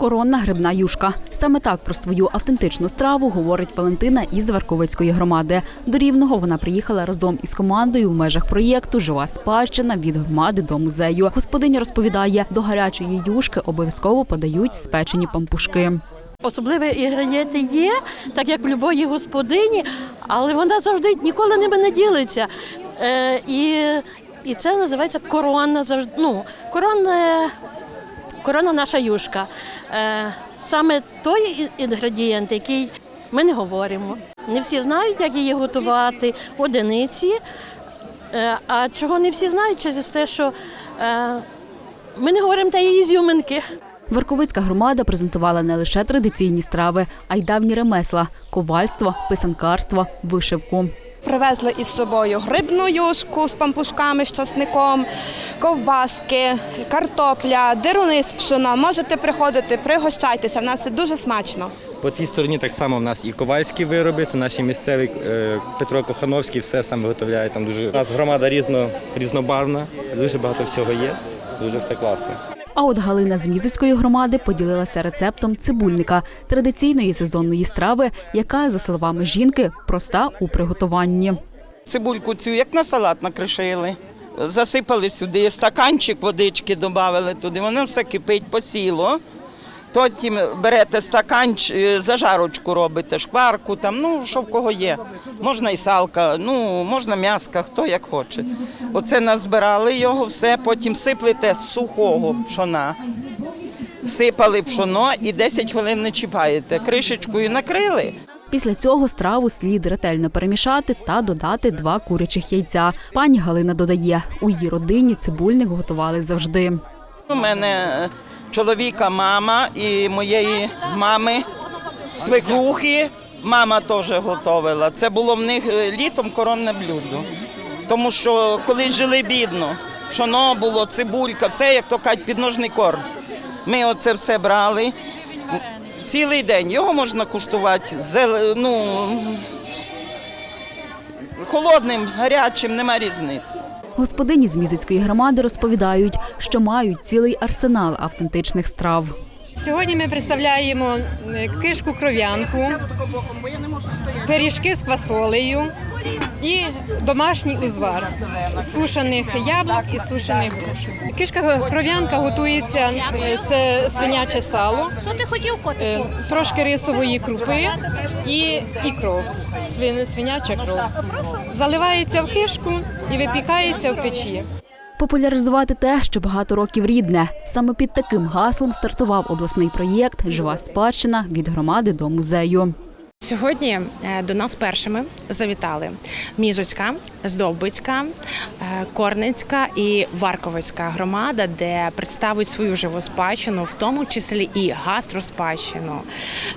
Коронна грибна юшка. Саме так про свою автентичну страву говорить Валентина із Варковицької громади. До Рівного вона приїхала разом із командою в межах проєкту Жива спадщина від громади до музею. Господиня розповідає, до гарячої юшки обов'язково подають спечені пампушки. Особливі інгредієнти є, так як в будь-якій господині, але вона завжди ніколи ними не ділиться. Е, і, і це називається корона. Завжди, ну, корона, корона наша юшка. Е, саме той інгредієнт, який ми не говоримо. Не всі знають, як її готувати, одиниці. Е, а чого не всі знають, через те, що е, ми не говоримо та її зюминки. Верковицька громада презентувала не лише традиційні страви, а й давні ремесла ковальство, писанкарство, вишивку. Привезли із собою грибну юшку з пампушками, з часником, ковбаски, картопля, дируни з пшона. Можете приходити, пригощайтеся. В нас це дуже смачно. По тій стороні так само в нас і ковальські вироби, це наші місцеві е, Петро Кохановський, все сам виготовляє. Там дуже у нас громада різно, різнобарвна, дуже багато всього є, дуже все класно. А от Галина з Мізицької громади поділилася рецептом цибульника традиційної сезонної страви, яка, за словами жінки, проста у приготуванні. Цибульку цю, як на салат накришили. Засипали сюди, стаканчик водички додали туди, воно все кипить, посіло. Потім берете стаканч, е, зажарочку робите, шкварку, там, ну, що в кого є. Можна і салка, ну, можна м'яска, хто як хоче. Оце назбирали його, все, потім сиплете з сухого пшона. Всипали пшоно і 10 хвилин не чіпаєте. Кришечкою накрили. Після цього страву слід ретельно перемішати та додати два курячих яйця. Пані Галина додає, у її родині цибульник готували завжди. У мене чоловіка мама і моєї мами свекрухи. Мама теж готувала. Це було в них е, літом коронне блюдо. Тому що коли жили бідно, пшоно було, цибулька, все, як то кажуть, підножний корм. Ми оце все брали. Цілий день його можна куштувати ну, холодним, гарячим, нема різниці. Господині з Мізицької громади розповідають, що мають цілий арсенал автентичних страв. Сьогодні ми представляємо е, кишку кров'янку, пиріжки з квасолею і домашній узвар з сушених яблук і сушених груш. Кишка кров'янка готується е, це свиняче сало, Що ти хотів, е, трошки рисової крупи і, і кров. Свин, свиняча кров. Заливається в кишку і випікається в печі. Популяризувати те, що багато років рідне. Саме під таким гаслом стартував обласний проєкт Жива спадщина від громади до музею. Сьогодні е, до нас першими завітали Мізоцька, Здобицька, е, Корницька і Варковицька громада, де представить свою живу спадщину, в тому числі і гастроспадщину.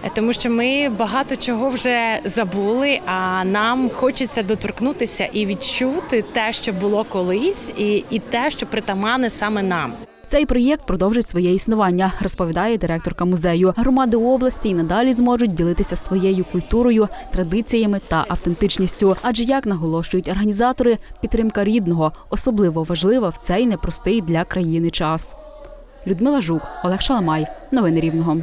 Е, Тому що ми багато чого вже забули, а нам хочеться доторкнутися і відчути те, що було колись, і, і те, що притаманне саме нам. Цей проєкт продовжить своє існування, розповідає директорка музею. Громади області й надалі зможуть ділитися своєю культурою, традиціями та автентичністю. Адже як наголошують організатори, підтримка рідного особливо важлива в цей непростий для країни час. Людмила Жук, Олег Шаламай. Новини Рівного.